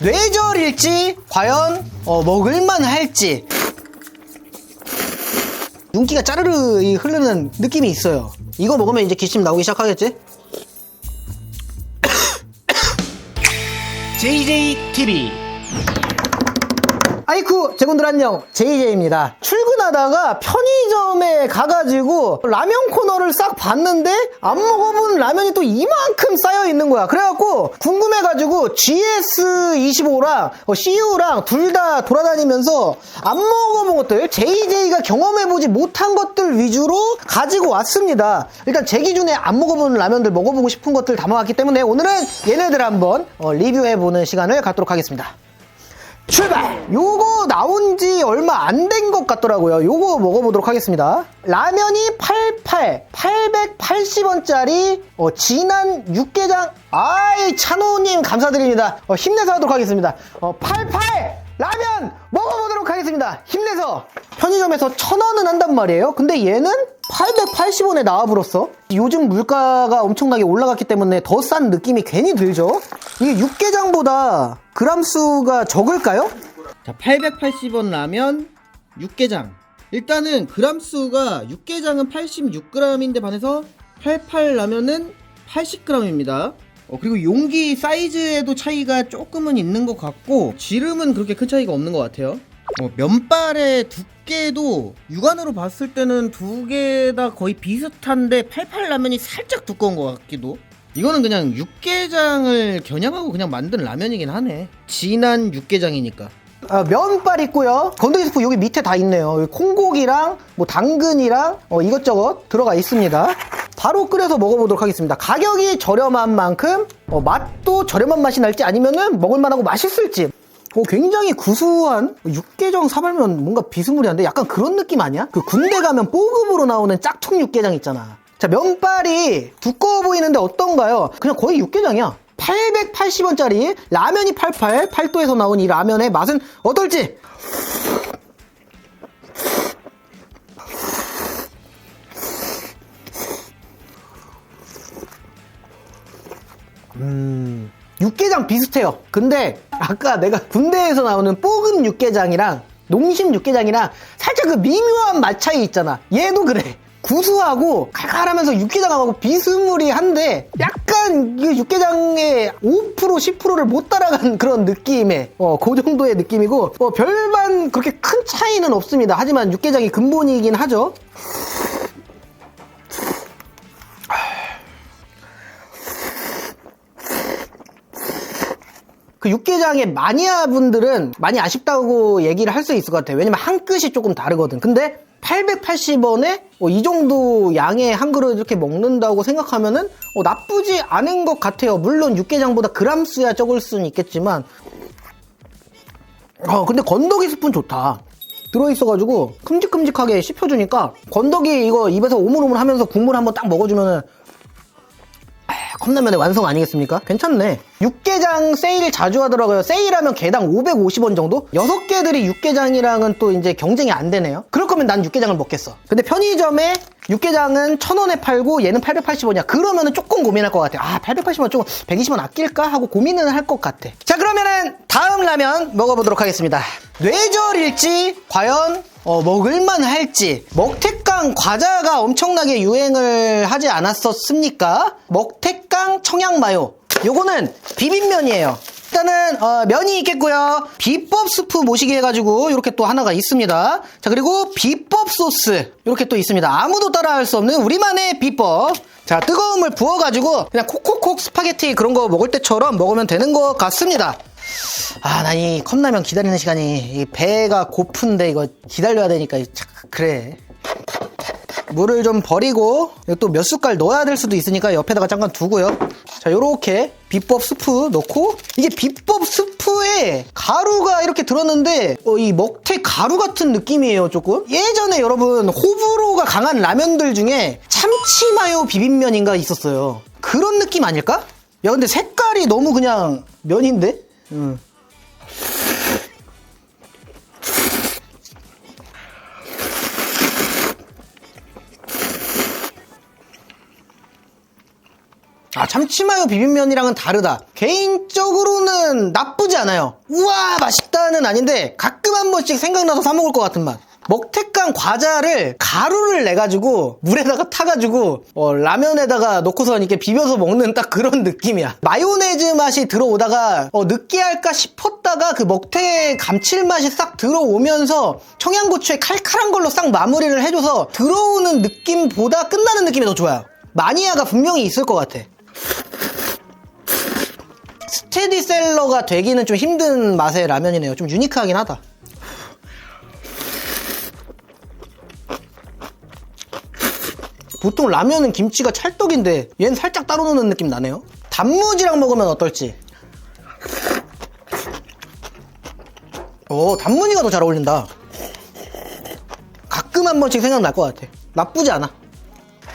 뇌절일지 과연 어, 먹을만 할지. 윤기가 짜르르 이 흐르는 느낌이 있어요. 이거 먹으면 이제 기침 나오기 시작하겠지? JJTV 아이쿠 제군들 안녕. JJ입니다. 출근하다가 편의점에 가가지고 라면 코너를 싹 봤는데 안 먹어본 라면이 또 이만큼 쌓여 있는 거야. 그래갖고 궁금해가지고 GS25랑 CU랑 둘 다 돌아다니면서 안 먹어본 것들 JJ가 경험해보지 못한 것들 위주로 가지고 왔습니다. 일단 제 기준에 안 먹어본 라면들 먹어보고 싶은 것들 담아왔기 때문에 오늘은 얘네들 한번 어, 리뷰해보는 시간을 갖도록 하겠습니다 출발! 요거 나온 지 얼마 안 된 것 같더라고요. 요거 먹어보도록 하겠습니다. 라면이 88, 880원짜리 어, 진한 육개장. 아이, 찬호님 감사드립니다. 어, 힘내서 하도록 하겠습니다. 어, 88! 라면 먹어보도록 하겠습니다. 힘내서! 편의점에서 천 원은 한단 말이에요. 근데 얘는 880원에 나와버렸어. 요즘 물가가 엄청나게 올라갔기 때문에 더 싼 느낌이 괜히 들죠. 이게 육개장보다 그람수가 적을까요? 자, 880원 라면 육개장. 일단은 그람수가 육개장은 86g인데 반해서 88 라면은 80g입니다. 어, 그리고 용기 사이즈에도 차이가 조금은 있는 것 같고 지름은 그렇게 큰 차이가 없는 것 같아요. 어, 면발의 두께도 육안으로 봤을 때는 두 개 다 거의 비슷한데 88 라면이 살짝 두꺼운 것 같기도. 이거는 그냥 육개장을 겨냥하고 그냥 만든 라면이긴 하네. 진한 육개장이니까. 아, 면발 있고요. 건더기 스프 여기 밑에 다 있네요. 여기 콩고기랑 뭐 당근이랑 어, 이것저것 들어가 있습니다. 바로 끓여서 먹어보도록 하겠습니다. 가격이 저렴한 만큼 어, 맛도 저렴한 맛이 날지 아니면은 먹을만하고 맛있을지. 어, 굉장히 구수한 육개장 사발면 뭔가 비스무리한데 약간 그런 느낌 아니야? 그 군대 가면 뽀급으로 나오는 짝퉁 육개장 있잖아. 자 면발이 두꺼워 보이는데 어떤가요? 그냥 거의 육개장이야. 880원짜리 라면이 88 팔도에서 나온 이 라면의 맛은 어떨지 음, 육개장 비슷해요. 근데 아까 내가 군대에서 나오는 뽀금 육개장이랑 농심 육개장이랑 살짝 그 미묘한 맛 차이 있잖아. 얘도 그래. 구수하고 칼칼하면서 육개장하고 비스무리한데 약간 이 육개장의 5% 10%를 못 따라간 그런 느낌의 어, 그 정도의 느낌이고 어, 별반 그렇게 큰 차이는 없습니다. 하지만 육개장이 근본이긴 하죠. 그 육개장의 마니아 분들은 많이 아쉽다고 얘기를 할 수 있을 것 같아요. 왜냐면 한 끗이 조금 다르거든. 근데 880원에 어, 이 정도 양의 한 그릇 이렇게 먹는다고 생각하면은 어, 나쁘지 않은 것 같아요. 물론 육개장보다 그람수야 적을 수는 있겠지만 어 근데 건더기 스푼 좋다. 들어있어가지고 큼직큼직하게 씹혀주니까 건더기 이거 입에서 오물오물 하면서 국물 한번 딱 먹어주면은 컵라면의 완성 아니겠습니까? 괜찮네. 육개장 세일 자주 하더라고요. 세일하면 개당 550원 정도? 6개들이 육개장이랑은 또 이제 경쟁이 안 되네요. 그럴 거면 난 육개장을 먹겠어. 근데 편의점에 육개장은 1000원에 팔고 얘는 880원이야. 그러면은 조금 고민할 것 같아. 아, 880원 조금 120원 아낄까? 하고 고민은 할 것 같아. 자, 그러면은 다음 라면 먹어보도록 하겠습니다. 뇌절일지 과연 어, 먹을만 할지 먹태 깡 과자가 엄청나게 유행을 하지 않았었습니까? 먹태깡 청양마요. 요거는 비빔면이에요. 일단은 어, 면이 있겠고요. 비법 스프 모시기 해가지고 이렇게 또 하나가 있습니다. 자 그리고 비법 소스. 이렇게 또 있습니다. 아무도 따라할 수 없는 우리만의 비법. 자 뜨거움을 부어가지고 그냥 콕콕콕 스파게티 그런 거 먹을 때처럼 먹으면 되는 것 같습니다. 아, 나 이 컵라면 기다리는 시간이 이 배가 고픈데 이거 기다려야 되니까 참 그래. 물을 좀 버리고 또 몇 숟갈 넣어야 될 수도 있으니까 옆에다가 잠깐 두고요. 자, 요렇게 비법 스프 넣고 이게 비법 스프에 가루가 이렇게 들었는데 어, 이 먹태 가루 같은 느낌이에요, 조금. 예전에 여러분 호불호가 강한 라면들 중에 참치 마요 비빔면인가 있었어요. 그런 느낌 아닐까? 야, 근데 색깔이 너무 그냥 면인데? 응. 아 참치마요 비빔면이랑은 다르다. 개인적으로는 나쁘지 않아요. 우와 맛있다는 아닌데 가끔 한 번씩 생각나서 사 먹을 것 같은 맛. 먹태깡 과자를 가루를 내가지고 물에다가 타가지고 어, 라면에다가 넣고서 이렇게 비벼서 먹는 딱 그런 느낌이야. 마요네즈 맛이 들어오다가 어, 느끼할까 싶었다가 그 먹태 감칠맛이 싹 들어오면서 청양고추의 칼칼한 걸로 싹 마무리를 해줘서 들어오는 느낌보다 끝나는 느낌이 더 좋아요. 마니아가 분명히 있을 것 같아. 스테디셀러가 되기는 좀 힘든 맛의 라면이네요. 좀 유니크하긴 하다. 보통 라면은 김치가 찰떡인데 얘는 살짝 따로 노는 느낌 나네요. 단무지랑 먹으면 어떨지. 오, 단무지가 더 잘 어울린다. 가끔 한 번씩 생각날 것 같아. 나쁘지 않아.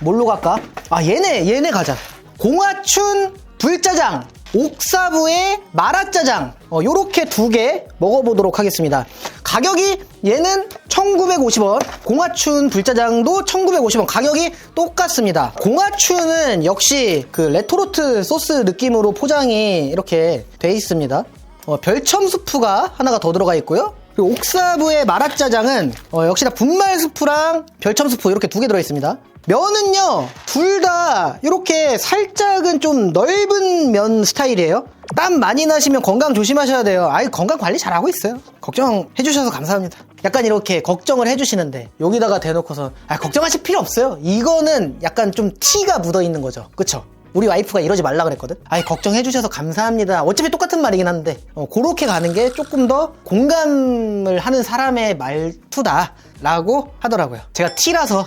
뭘로 갈까? 아, 얘네, 얘네 가자. 공화춘 불짜장, 옥사부의 마라짜장. 어, 요렇게 두 개 먹어보도록 하겠습니다. 가격이 얘는 1950원, 공화춘 불짜장도 1950원. 가격이 똑같습니다. 공화춘은 역시 그 레토르트 소스 느낌으로 포장이 이렇게 돼 있습니다. 어, 별첨 스프가 하나가 더 들어가 있고요. 옥사부의 마라짜장은 어, 역시나 분말 스프랑 별첨 스프 이렇게 두 개 들어 있습니다. 면은요 둘 다 이렇게 살짝은 좀 넓은 면 스타일이에요. 땀 많이 나시면 건강 조심하셔야 돼요. 아이 건강 관리 잘하고 있어요. 걱정해 주셔서 감사합니다. 약간 이렇게 걱정을 해 주시는데 여기다가 대놓고서 아 걱정하실 필요 없어요. 이거는 약간 좀 티가 묻어 있는 거죠. 그쵸? 우리 와이프가 이러지 말라 그랬거든. 아이 걱정해 주셔서 감사합니다. 어차피 똑같은 말이긴 한데 어, 그렇게 가는 게 조금 더 공감을 하는 사람의 말투다라고 하더라고요. 제가 T라서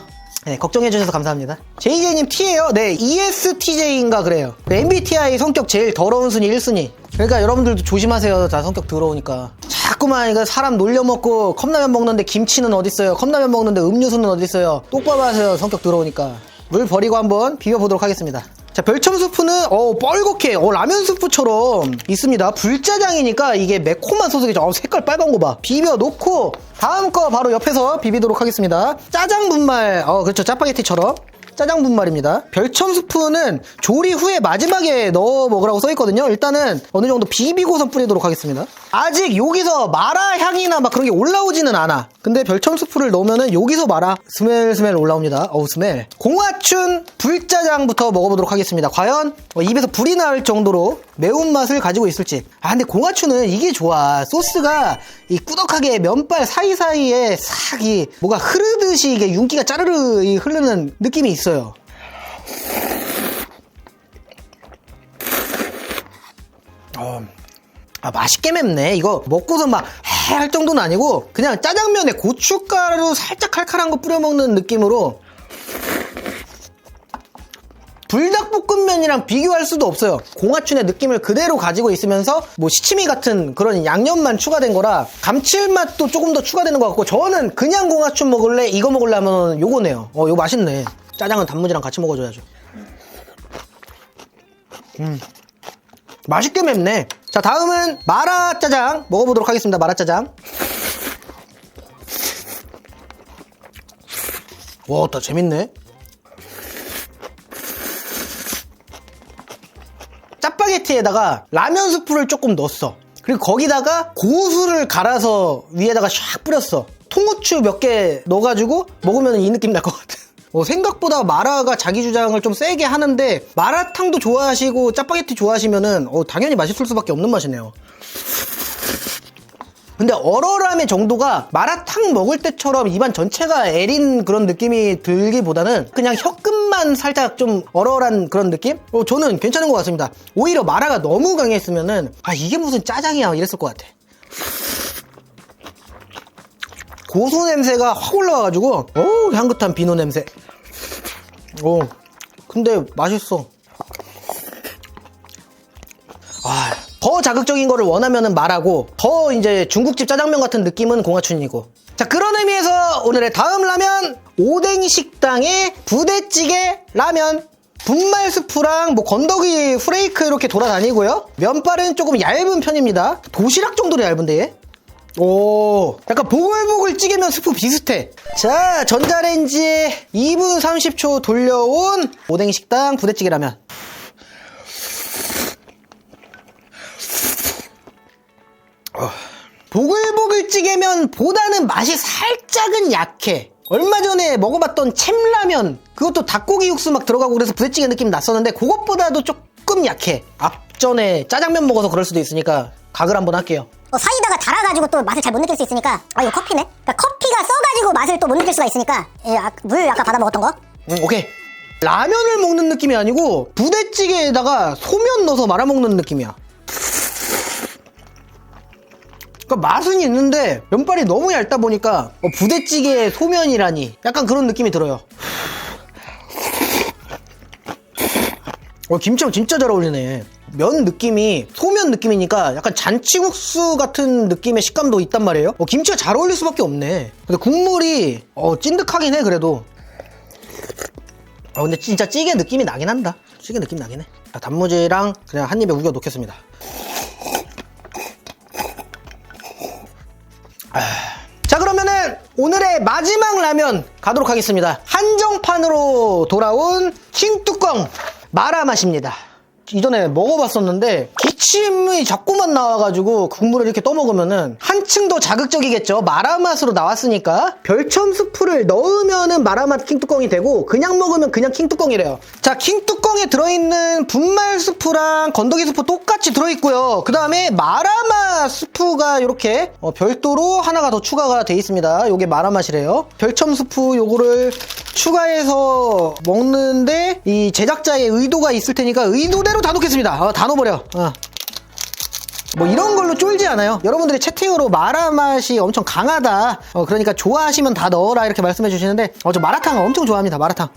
네, 걱정해 주셔서 감사합니다. JJ님 T예요. 네, ESTJ인가 그래요. 그 MBTI 성격 제일 더러운 순위 1순위. 그러니까 여러분들도 조심하세요. 다 성격 더러우니까. 자꾸만 이거 사람 놀려먹고 컵라면 먹는데 김치는 어딨어요. 컵라면 먹는데 음료수는 어딨어요. 똑바로 하세요. 성격 더러우니까. 물 버리고 한번 비벼보도록 하겠습니다. 자, 별첨 스프는 어 뻘겋게 어 라면 스프처럼 있습니다. 불짜장이니까 이게 매콤한 소스겠죠. 어, 색깔 빨간 거 봐. 비벼 놓고 다음 거 바로 옆에서 비비도록 하겠습니다. 짜장 분말 어 그렇죠. 짜파게티처럼 짜장 분말입니다. 별첨 스프는 조리 후에 마지막에 넣어 먹으라고 써 있거든요. 일단은 어느 정도 비비고서 뿌리도록 하겠습니다. 아직 여기서 마라 향이나 막 그런 게 올라오지는 않아. 근데 별첨 스프를 넣으면은 여기서 마라 스멜 스멜 올라옵니다. 어우 스멜. 공화춘 불짜장부터 먹어보도록 하겠습니다. 과연 어, 입에서 불이 날 정도로 매운맛을 가지고 있을지. 아 근데 공화춘은 이게 좋아. 소스가 이 꾸덕하게 면발 사이사이에 싹이 뭐가 흐르듯이 이게 윤기가 짜르르 이 흐르는 느낌이 있어 요. 어, 아 맛있게 맵네. 이거 먹고서 막해할 정도는 아니고 그냥 짜장면에 고춧가루 살짝 칼칼한 거 뿌려 먹는 느낌으로 불닭볶음면이랑 비교할 수도 없어요. 공화춘의 느낌을 그대로 가지고 있으면서 뭐 시치미 같은 그런 양념만 추가된 거라 감칠맛도 조금 더 추가되는 것 같고 저는 그냥 공화춘 먹을래 이거 하면 요거네요. 어, 이거 맛있네. 짜장은 단무지랑 같이 먹어줘야죠. 음. 맛있게 맵네. 자, 다음은 마라짜장 먹어보도록 하겠습니다. 마라짜장. 와, 나 재밌네. 짜파게티에다가 라면 스프를 조금 넣었어. 그리고 거기다가 고수를 갈아서 위에다가 샥 뿌렸어. 통후추 몇 개 넣어가지고 먹으면 이 느낌 날 것 같아. 어, 생각보다 마라가 자기 주장을 좀 세게 하는데 마라탕도 좋아하시고 짜파게티 좋아하시면은 어, 당연히 맛있을 수밖에 없는 맛이네요. 근데 얼얼함의 정도가 마라탕 먹을 때처럼 입안 전체가 애린 그런 느낌이 들기보다는 그냥 혀끝만 살짝 좀 얼얼한 그런 느낌? 어, 저는 괜찮은 것 같습니다. 오히려 마라가 너무 강했으면은 아 이게 무슨 짜장이야 이랬을 것 같아. 고수 냄새가 확 올라와가지고 어우 향긋한 비누 냄새. 오 근데 맛있어. 아, 더 자극적인 거를 원하면은 말하고 더 이제 중국집 짜장면 같은 느낌은 공화춘이고 자 그런 의미에서 오늘의 다음 라면 오뎅 식당의 부대찌개 라면 분말 스프랑 뭐 건더기 후레이크 이렇게 돌아다니고요 면발은 조금 얇은 편입니다 도시락 정도로 얇은데 얘? 오 약간 보글보글 찌개면 스프 비슷해. 자 전자레인지에 2분 30초 돌려온 오뎅식당 부대찌개라면. 어. 보글보글 찌개면 보다는 맛이 살짝은 약해. 얼마 전에 먹어봤던 챔라면 그것도 닭고기 육수 막 들어가고 그래서 부대찌개 느낌 났었는데 그것보다도 조금 약해. 앞전에 짜장면 먹어서 그럴 수도 있으니까 각을 한번 할게요. 어, 사이다가 달아가지고 또 맛을 잘 못 느낄 수 있으니까 아 이거 커피네? 그러니까 커피가 써가지고 맛을 또 못 느낄 수가 있으니까 예, 아, 물 아까 받아 먹었던 거? 음, 오케이. 라면을 먹는 느낌이 아니고 부대찌개에다가 소면 넣어서 말아 먹는 느낌이야. 그러니까 맛은 있는데 면발이 너무 얇다 보니까 어, 부대찌개에 소면이라니 약간 그런 느낌이 들어요. 어, 김치랑 진짜 잘 어울리네. 면 느낌이 소면 느낌이니까 약간 잔치국수 같은 느낌의 식감도 있단 말이에요. 어, 김치가 잘 어울릴 수밖에 없네. 근데 국물이 어, 찐득하긴 해 그래도. 어, 근데 진짜 찌개 느낌이 나긴 한다. 찌개 느낌 나긴 해. 자, 단무지랑 그냥 한 입에 우겨 놓겠습니다. 아, 자, 그러면은 오늘의 마지막 라면 가도록 하겠습니다. 한정판으로 돌아온 킹뚜껑 마라 맛입니다. 이전에 먹어봤었는데 기침이 자꾸만 나와가지고 국물을 이렇게 떠먹으면은 한층 더 자극적이겠죠. 마라 맛으로 나왔으니까. 별첨 스프를 넣으면은 마라 맛 킹뚜껑이 되고 그냥 먹으면 그냥 킹뚜껑이래요. 자 킹뚜껑에 들어있는 분말 스프랑 건더기 스프 똑같이 들어있고요. 그 다음에 마라 맛 스프가 이렇게 어, 별도로 하나가 더 추가가 돼 있습니다. 요게 마라 맛이래요. 별첨 스프 요거를 추가해서 먹는데 이 제작자의 의도가 있을 테니까 의도대로 다 놓겠습니다. 어, 다 넣어버려. 어. 뭐 이런 걸로 쫄지 않아요. 여러분들이 채팅으로 마라 맛이 엄청 강하다. 어, 그러니까 좋아하시면 다 넣어라 이렇게 말씀해 주시는데 어, 저 마라탕 엄청 좋아합니다. 마라탕.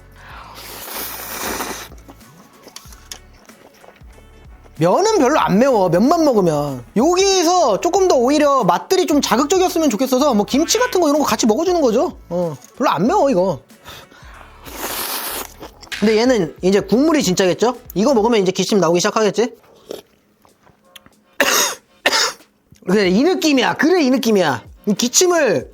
면은 별로 안 매워. 면만 먹으면. 여기서 조금 더 오히려 맛들이 좀 자극적이었으면 좋겠어서 뭐 김치 같은 거 이런 거 같이 먹어주는 거죠. 어, 별로 안 매워 이거. 근데 얘는 이제 국물이 진짜겠죠? 이거 먹으면 이제 기침 나오기 시작하겠지? 그래 이 느낌이야. 그래 이 느낌이야. 이 기침을.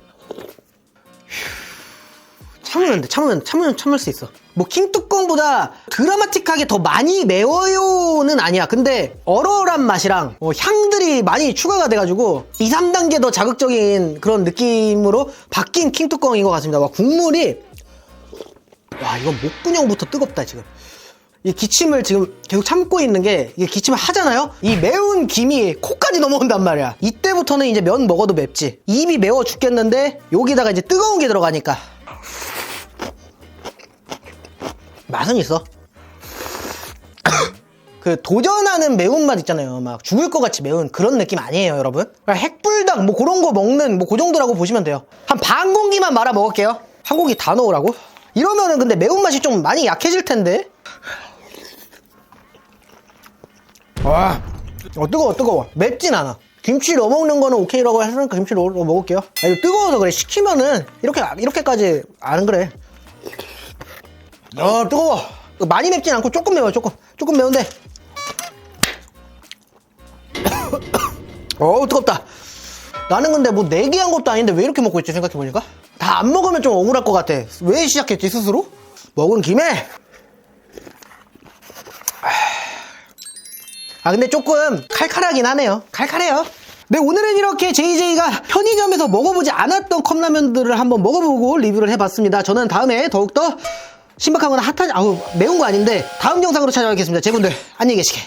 참으면 돼 참으면 참으면 참을 수 있어. 뭐 킹뚜껑보다 드라마틱하게 더 많이 매워요는 아니야. 근데 얼얼한 맛이랑 어, 향들이 많이 추가가 돼가지고 2, 3단계 더 자극적인 그런 느낌으로 바뀐 킹뚜껑인 것 같습니다. 와 국물이 와 이건 목구녕부터 뜨겁다 지금. 이 기침을 지금 계속 참고 있는 게 이게 기침을 하잖아요? 이 매운 김이 코까지 넘어온단 말이야. 이때부터는 이제 면 먹어도 맵지. 입이 매워 죽겠는데 여기다가 이제 뜨거운 게 들어가니까. 맛은 있어. 그 도전하는 매운맛 있잖아요. 막 죽을 것 같이 매운 그런 느낌 아니에요 여러분? 그러니까 핵불닭 뭐 그런 거 먹는 뭐 그 정도라고 보시면 돼요. 한 반 공기만 말아 먹을게요. 한 공기 다 넣으라고 이러면은 근데 매운맛이 좀 많이 약해질 텐데. 와 어, 뜨거워 뜨거워. 맵진 않아. 김치 넣어 먹는 거는 오케이라고 했으니까 김치 넣어 먹을게요. 아, 이거 뜨거워서 그래. 식히면은 이렇게 이렇게까지 안 그래. 어 뜨거워. 많이 맵진 않고 조금 매워 조금. 조금 매운데. 어 뜨겁다. 나는 근데 뭐 내기한 것도 아닌데 왜 이렇게 먹고 있지 생각해보니까 다 안 먹으면 좀 억울할 것 같아. 왜 시작했지 스스로? 먹은 김에? 아 근데 조금 칼칼하긴 하네요. 칼칼해요. 네 오늘은 이렇게 JJ가 편의점에서 먹어보지 않았던 컵라면들을 한번 먹어보고 리뷰를 해봤습니다. 저는 다음에 더욱더 신박하거나 핫하지 아우 매운 거 아닌데 다음 영상으로 찾아뵙겠습니다. 제분들 안녕히 계시게